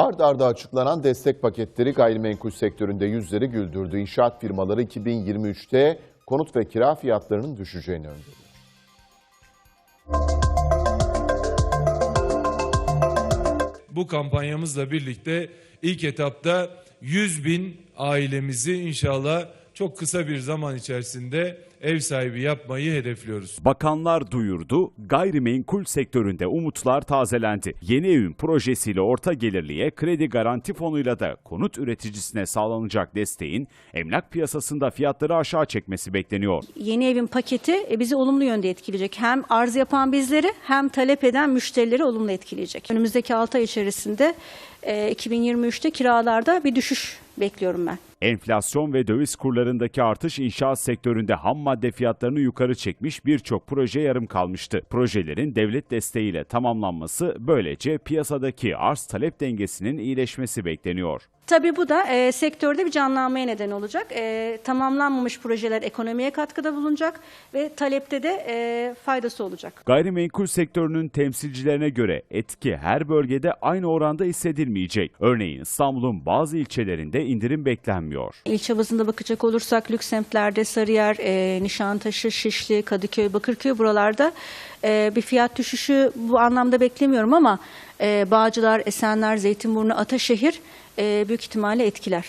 Ard arda açıklanan destek paketleri gayrimenkul sektöründe yüzleri güldürdü. İnşaat firmaları 2023'te konut ve kira fiyatlarının düşeceğini öngörüyor. Bu kampanyamızla birlikte ilk etapta 100 bin ailemizi inşallah çok kısa bir zaman içerisinde ev sahibi yapmayı hedefliyoruz. Bakanlar duyurdu, gayrimenkul sektöründe umutlar tazelendi. Yeni evin projesiyle orta gelirliye kredi garanti fonuyla da konut üreticisine sağlanacak desteğin emlak piyasasında fiyatları aşağı çekmesi bekleniyor. yeni evin paketi e, bizi olumlu yönde etkileyecek. Hem arz yapan bizleri hem talep eden müşterileri olumlu etkileyecek. Önümüzdeki 6 ay içerisinde e, 2023'te kiralarda bir düşüş bekliyorum ben. Enflasyon ve döviz kurlarındaki artış inşaat sektöründe ham madde fiyatlarını yukarı çekmiş birçok proje yarım kalmıştı. Projelerin devlet desteğiyle tamamlanması böylece piyasadaki arz talep dengesinin iyileşmesi bekleniyor. Tabii bu da e, sektörde bir canlanmaya neden olacak. E, tamamlanmamış projeler ekonomiye katkıda bulunacak ve talepte de e, faydası olacak. Gayrimenkul sektörünün temsilcilerine göre etki her bölgede aynı oranda hissedilmeyecek. Örneğin İstanbul'un bazı ilçelerinde indirim beklenmiyor. İlçe bazında bakacak olursak lüks semtlerde Sarıyer, e, Nişantaşı, Şişli, Kadıköy, Bakırköy buralarda e, bir fiyat düşüşü bu anlamda beklemiyorum ama e, Bağcılar, Esenler, Zeytinburnu, Ataşehir e, büyük ihtimalle etkiler.